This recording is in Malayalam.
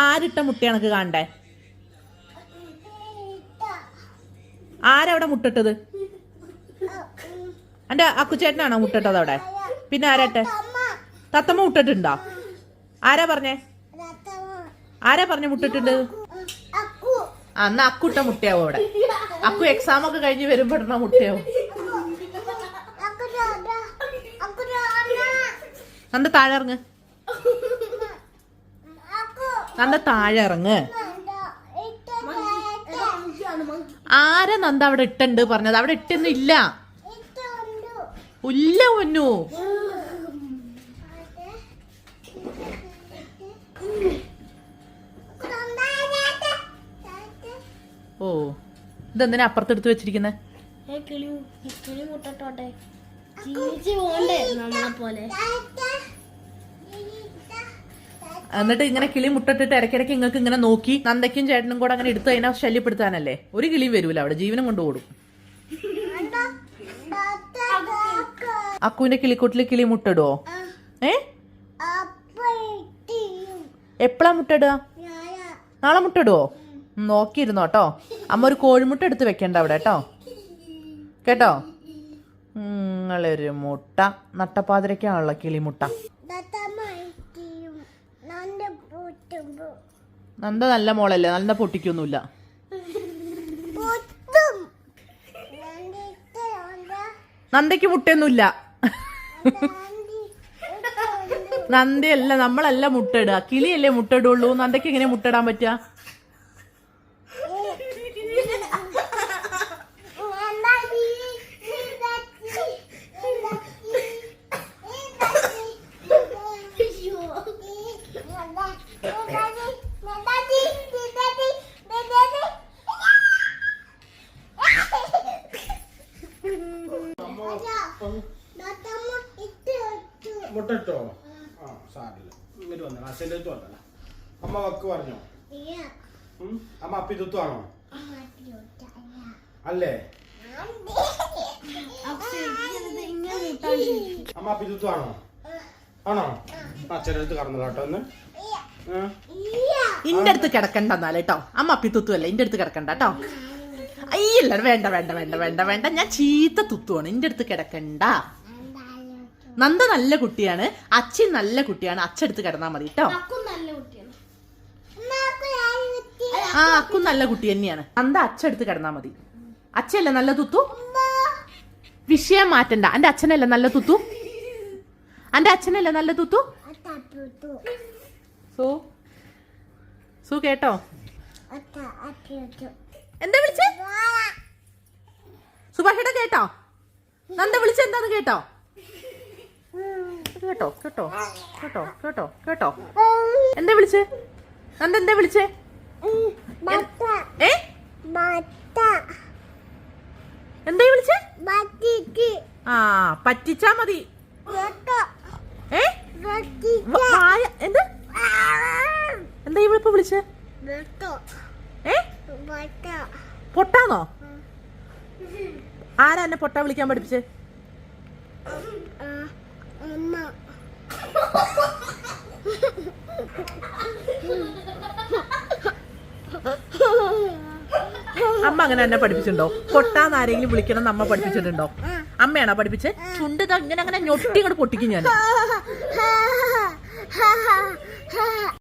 ആരിട്ട മുട്ട എനക്ക് കാണണ്ടേ ആരവിടെ മുട്ടിട്ടത്? എന്റെ അക്കുച്ചേട്ടനാണോ മുട്ടിട്ടത് അവിടെ? പിന്നെ ആരാട്ടെ? തത്തമ്മ മുട്ടിട്ടുണ്ടോ? ആരാ പറഞ്ഞേ? ആരാ പറഞ്ഞ മുട്ടിട്ടുണ്ട്? അന്ന് അക്കുട്ട മുട്ടയാവും അവിടെ. അക്കു എക്സാം ഒക്കെ കഴിഞ്ഞ് വരുമ്പോ ഇടണ മുട്ടയാവും. അന്ന് താഴെ ഇറങ്ങ്? നന്ദ താഴെ ഇറങ്ങ്. ആരാ നന്ദ അവിടെ ഇട്ടുണ്ട് പറഞ്ഞത്? അവിടെ ഇട്ടൊന്നും ഇല്ല. ഇല്ല ഒന്നു ഓ ഇതെന്തിനാ അപ്പുറത്തെടുത്ത് വെച്ചിരിക്കുന്നത് കിളി കിളി മുട്ടട്ടോട്ടെ. ജീവിച്ച് പോകണ്ടേ? നമ്മളെ പോലെ. എന്നിട്ട് ഇങ്ങനെ കിളി മുട്ടിട്ടിട്ട് ഇടയ്ക്കിടയ്ക്ക് നിങ്ങൾക്ക് ഇങ്ങനെ നോക്കി നന്ദയ്ക്കും ചേട്ടനും കൂടെ അങ്ങനെ എടുത്ത് അതിനെ ശല്യപ്പെടുത്താനല്ലേ? ഒരു കിളിയും വരൂല അവിടെ ജീവനും കൊണ്ടുപോടും അക്കുവിന്റെ കിളിക്കൂട്ടിൽ കിളി മുട്ടിടുവോ? ഏ? എപ്പോഴാ മുട്ടിടുക? നാളെ മുട്ടിടുവോ? നോക്കിയിരുന്നോ കേട്ടോ അമ്മ ഒരു കോഴിമുട്ട എടുത്ത് വെക്കണ്ട അവിടെ കേട്ടോ? കേട്ടോ നിങ്ങളൊരു മുട്ട. നട്ടപ്പാതിരക്കാണല്ലോ കിളിമുട്ട. നന്ദ നല്ല മോളല്ലേ? നല്ല പൊട്ടിക്കൊന്നുമില്ല. നന്ദയ്ക്ക് മുട്ടയൊന്നുമില്ല. നന്ദയല്ല നമ്മളല്ല മുട്ടയിടുക. കിളിയല്ലേ മുട്ടയിടുള്ളൂ? നന്ദയ്ക്ക് എങ്ങനെ മുട്ടയിടാൻ പറ്റുക? മുട്ടിട്ടോ ആ സാറില്ല ഇങ്ങോട്ട് വന്നോ. അച്ഛന്റെ അടുത്ത് വന്നല്ല അമ്മ വക്ക് പറഞ്ഞോ? അമ്മ അമ്മ അപ്പിതുത്വാണോ അല്ലേ? അമ്മ അപ്പിതുത്വാണോ ആണോ? അച്ഛന്റെ അടുത്ത് കടന്നോ കേട്ടോ ഒന്ന് ഇന്റെ അടുത്ത് കിടക്കണ്ടെന്നാലേട്ടോ അമ്മ അപ്പി അല്ല ഇന്റെ അടുത്ത് കിടക്കണ്ട കേട്ടോ. അയ്യല്ല വേണ്ട വേണ്ട വേണ്ട വേണ്ട വേണ്ട. ഞാൻ ചീത്ത തുത്തുവാണ്. എന്റെ അടുത്ത് കിടക്കണ്ട. നന്ദ നല്ല കുട്ടിയാണ്. അച്ഛൻ നല്ല കുട്ടിയാണ്. അച്ഛടുത്ത് കിടന്നാ മതി കേട്ടോ? ആ അക്കും നല്ല കുട്ടി തന്നെയാണ്. നന്ദ അച്ഛടുത്ത് കിടന്നാ മതി. അച്ഛല്ല നല്ല തുത്തു? വിഷയം മാറ്റണ്ട. എന്റെ അച്ഛനല്ല നല്ല തുത്തു? എന്റെ അച്ഛനല്ല നല്ല തുത്തു? സു സു കേട്ടോ? എന്താ വിളിച്ചേ? സുഭാഷേട്ടാ കേട്ടോ? നന്ദ വിളിച്ച എന്താന്ന് കേട്ടോ? കേട്ടോ കേട്ടോ കേട്ടോ കേട്ടോ കേട്ടോ. എന്താ വിളിച്ചേ? നന്ദ എന്താ വിളിച്ചേ? എന്താ വിളിച്ചേ? ആ പറ്റിച്ചാ മതി. എന്ത്? എന്താ ഇവളിപ്പോ വിളിച്ചേ? പൊട്ടാന്നോ? ആരാ എന്നെ പൊട്ടാ വിളിക്കാൻ പഠിപ്പിച്ചേ? അമ്മ അങ്ങനെ എന്നെ പഠിപ്പിച്ചിട്ടുണ്ടോ? പൊട്ടാന്ന് ആരെങ്കിലും വിളിക്കണം അമ്മ പഠിപ്പിച്ചിട്ടുണ്ടോ? അമ്മയാണോ പഠിപ്പിച്ചേ? ചുണ്ട് അങ്ങനെ അങ്ങനെ ഞൊട്ടി ഇങ്ങോട്ട് പൊട്ടിക്കും ഞാൻ